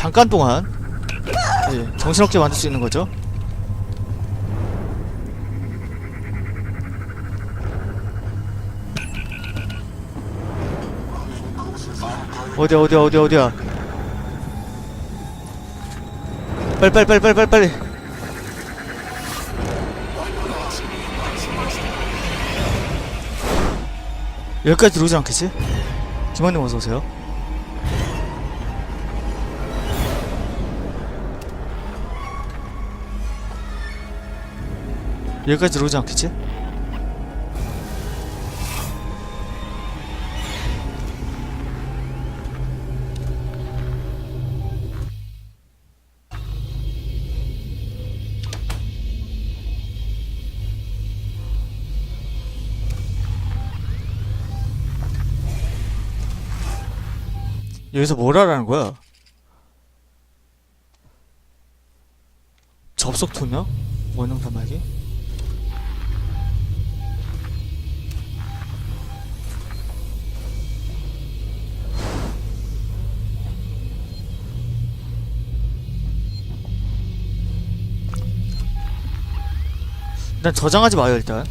잠깐 동안 예, 정신없게 만들 수 있는 거죠. 어디야 어디야 어디야 어디야 빨리 빨리 빨리 빨리 빨리 빨리 여기까지 들어오지 않겠지? 김한님 어서 오세요. 여기까지 들어오지 않겠지? 여기서 뭘 하라는 거야? 접속 투명? 원형 사막이? 일단 저장하지 마요 일단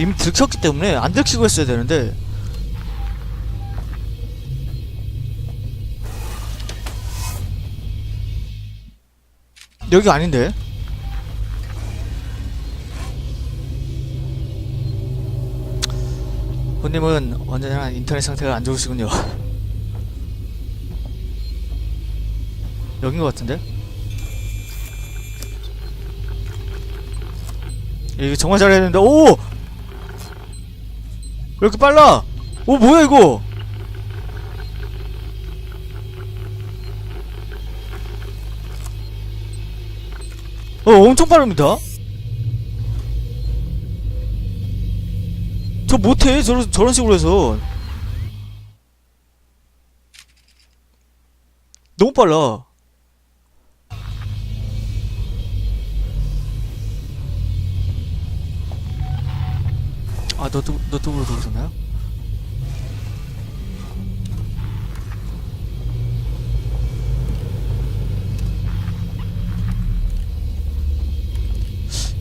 이미 들켰기 때문에 안 들키고 했어야 되는데 여기 아닌데? 본님은 언제나 인터넷 상태가 안 좋으시군요. 여긴 것 같은데? 이거 정말 잘해야 되는데, 오! 왜 이렇게 빨라? 오, 뭐야, 이거? 어, 엄청 빠릅니다. 저 못해, 저런, 저런 식으로 해서. 너무 빨라. 아, 너도, 너도으로 들어오셨나요?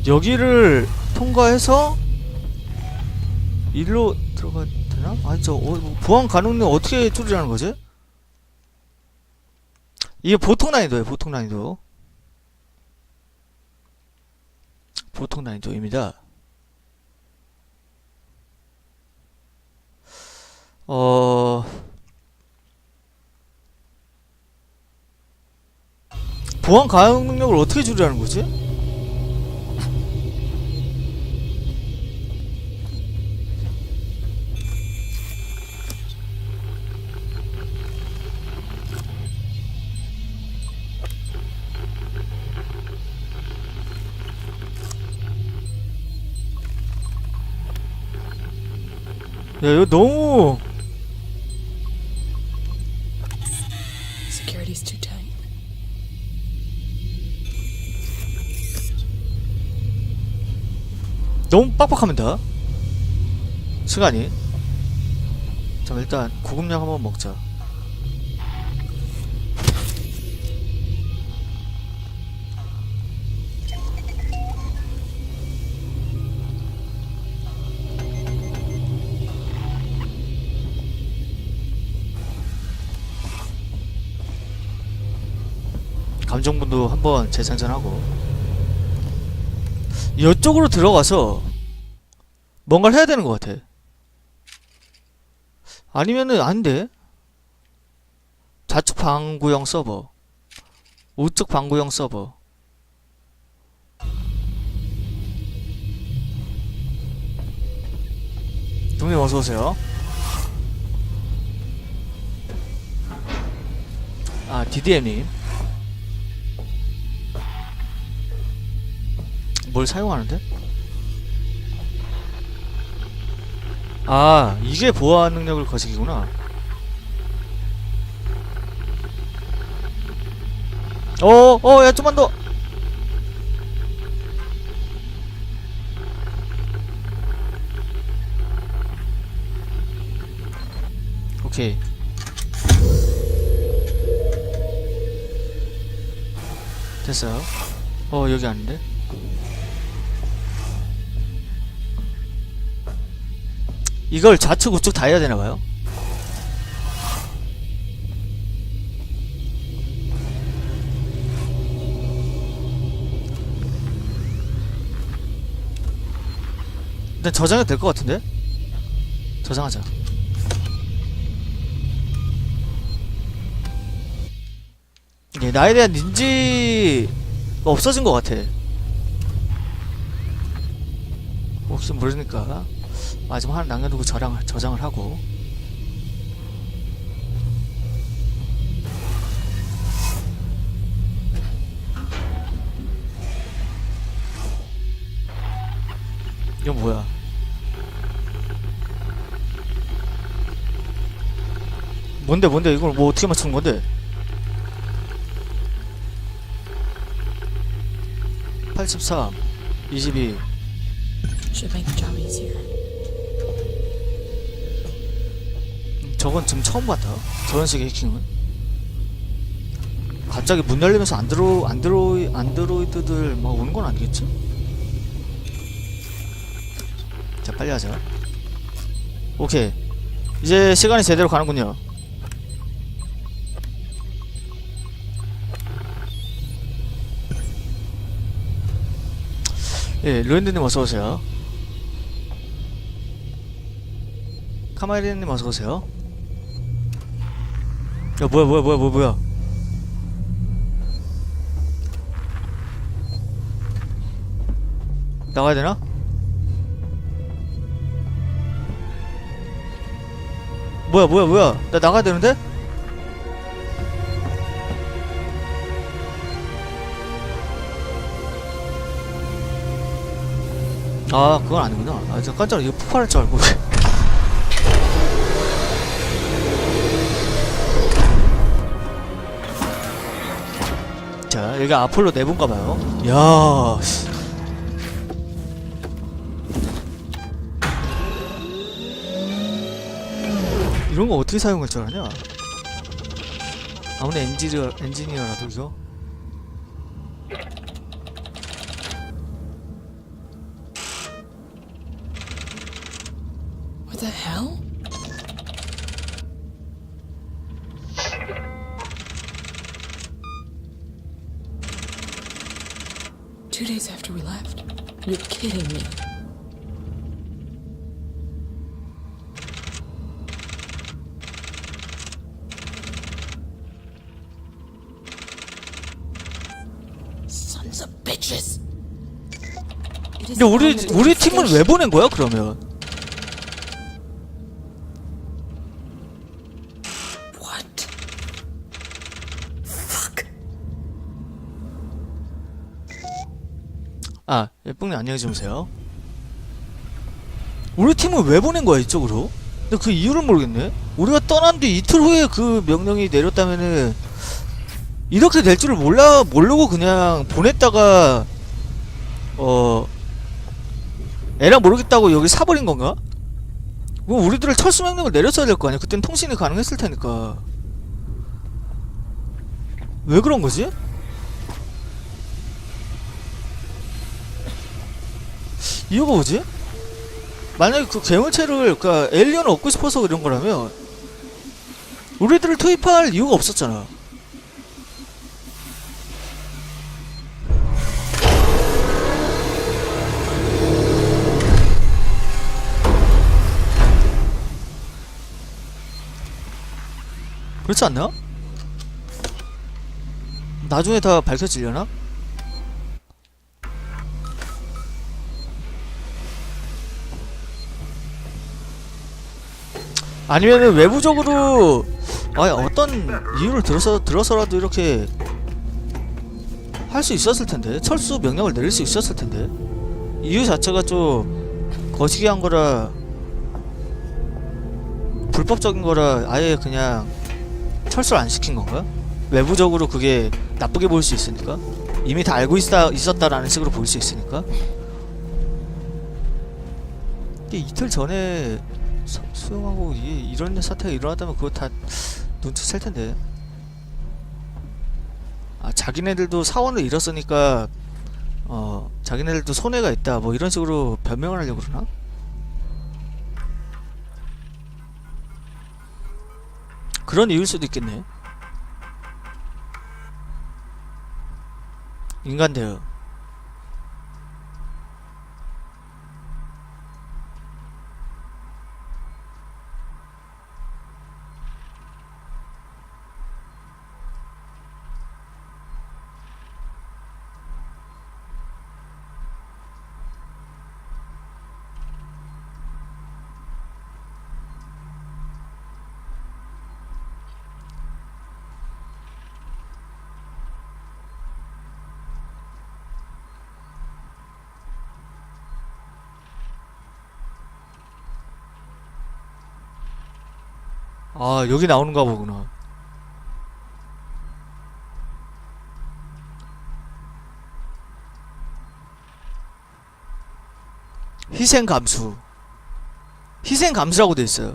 여기를 통과해서 일로 들어가 되나? 아니 저 어, 뭐 보안 가능력 어떻게 조절하는 거지? 이게 보통 난이도예요 보통 난이도 보통 난이도입니다 어 보안 가능 능력을 어떻게 조절하는 거지? 야 이거 너무 너무 빡빡합니다 시간이. 자 일단 구급약 한번 먹자. 감정분도 한번 재장전하고 이쪽으로 들어가서 뭔가를 해야 되는 것 같아. 아니면은 안 돼. 좌측 방구형 서버, 우측 방구형 서버. 동님 어서 오세요. 아 DDM님. 뭘 사용하는데? 아 이게 보안 능력을 거시기구나 어, 어, 야, 좀만 더. 오케이. 됐어요. 어, 여기 아닌데? 이걸 좌측 우측 다 해야 되나봐요. 일단 저장해도 될 것 같은데? 저장하자. 예, 나에 대한 인지가 없어진 것 같아. 혹시 모르니까 마지막 하나 남겨두고 저장, 저장을 하고 이건 뭐야? 뭔데 뭔데 이걸 뭐 어떻게 맞추는 건데? 83 22 Should make the job easier. 저건 지금 처음 봤다. 저런 식의 해킹은. 갑자기 문 열리면서 안드로 안드로이 안드로이드들 막 오는 건 아니겠지? 자 빨리 하자. 오케이. 이제 시간이 제대로 가는군요. 예, 루엔드님 어서 오세요. 카마리님 어서 오세요. 야 뭐야 뭐야 뭐야 뭐야 뭐야? 나가야 되나? 뭐야 뭐야 뭐야? 나 나가야 되는데? 아 그건 아니구나. 아저 깜짝 이거 폭발할 줄 알고. 자, 여기 아폴로 내본가 봐요. 야, 씨. 이런 거 어떻게 사용할 줄 아냐? 아무리 엔지니어, 엔지니어라도 이거. Two days after we left. You're kidding me. Sons of bitches. 근데 우리 우리 팀은. 왜 보낸 거야 그러면? 아, 예쁜님 안녕히 주무세요. 우리 팀은 왜 보낸 거야 이쪽으로? 근데 그 이유를 모르겠네. 우리가 떠난 뒤 이틀 후에 그 명령이 내렸다면은 이렇게 될 줄을 몰라 모르고 그냥 보냈다가 어 에라 모르겠다고 여기 사버린 건가? 뭐 우리들을 철수 명령을 내렸어야 될 거 아니야. 그땐 통신이 가능했을 테니까. 왜 그런 거지? 이유가 뭐지? 만약에 그 괴물체를 그 에일리언을 얻고 싶어서 이런 거라면 우리들을 투입할 이유가 없었잖아. 그렇지 않나? 나중에 다 밝혀지려나? 아니면은 외부적으로 아니 어떤 이유를 들어서 들어서라도 이렇게 할 수 있었을 텐데 철수 명령을 내릴 수 있었을 텐데 이유 자체가 좀 거시기한 거라 불법적인 거라 아예 그냥 철수를 안 시킨 건가? 외부적으로 그게 나쁘게 보일 수 있으니까 이미 다 알고 있다, 있었다라는 식으로 보일 수 있으니까 이틀 전에 수, 수용하고 이게 이런 사태가 일어났다면 그거 다 눈치챌 텐데 아 자기네들도 사원을 잃었으니까 어 자기네들도 손해가 있다 뭐 이런 식으로 변명을 하려고 그러나? 그런 이유일 수도 있겠네. 인간 대응. 아 여기 나오는가 보구나. 희생 감수. 희생 감수라고 돼 있어요.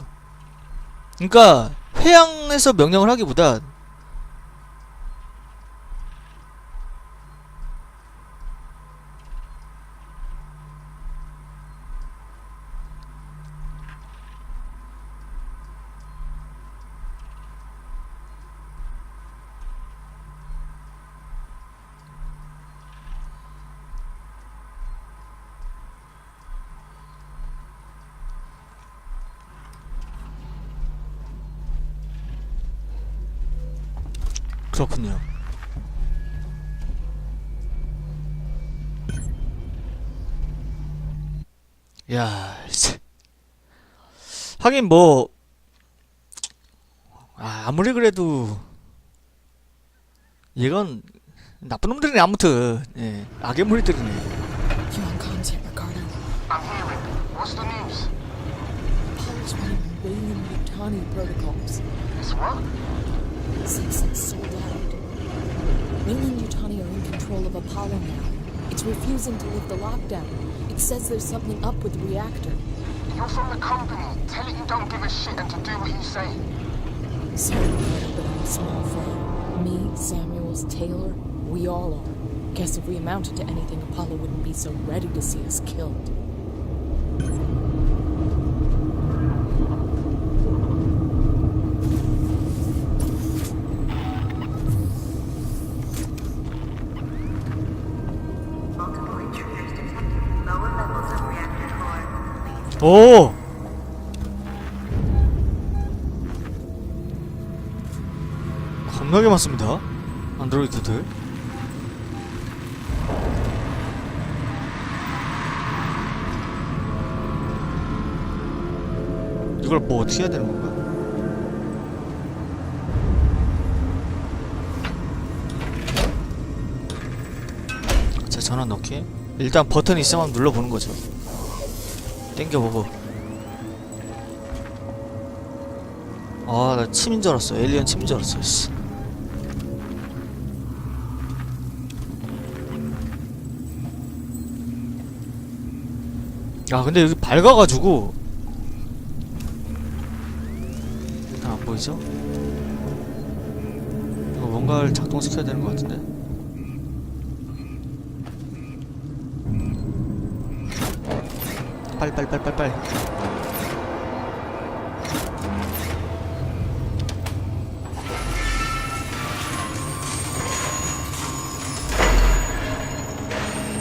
그러니까 회양에서 명령을 하기보다 그렇군요. 야, 참. 하긴 뭐 아, 아무리 그래도 이건 나쁜 놈들이네 아무튼 예, 악의 무리들이네. What's the news? Wayland Yutani protocols. It's what? Citizens sold out. Wayland Yutani are in control of Apollo now. It's refusing to lift the lockdown. It says there's something up with the reactor. You're from the company. Tell it you don't give a shit and to do what you say. Sorry, but I'm a small fry. Me, Samuels, Taylor, we all are. Guess if we amounted to anything, Apollo wouldn't be so ready to see us killed. 오. 겁나게 많습니다. 안드로이드들. 이걸 뭐 어떻게 해야 되는 건가? 자 전원 넣기. 일단 버튼 있으면 눌러보는 거죠. 땡겨보고. 아나 침인 줄 알았어. 에일리언 침인 줄 알았어. 씨. 야 근데 여기 밝아가지고. 일단 안 보이죠? 이거 뭔가를 작동시켜야 되는 것 같은데 빨리 빨리 빨리 빨리 빨리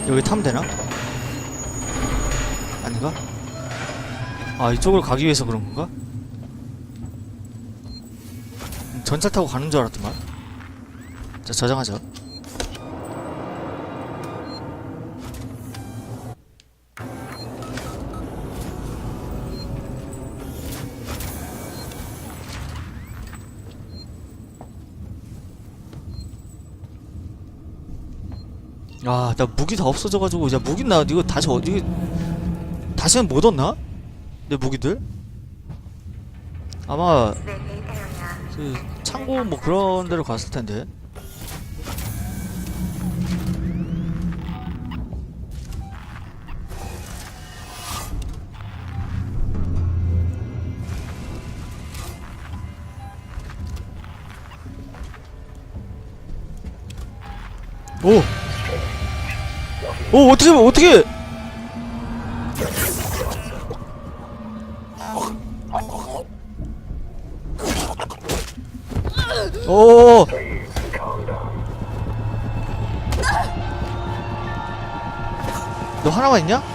여기 타면 되나? 아닌가? 아 이쪽으로 가기 위해서 그런 건가? 음, 전차 타고 가는 줄 알았더만 자 저장하죠 아, 나 무기 다 없어져가지고, 야, 무기 나, 이거 다시 어디, 다시는 못 얻나? 내 무기들? 아마. 그, 창고 뭐 그런 데로 갔을 텐데. 오. 오 어떻게 어떻게? 오. 너 하나만 있냐?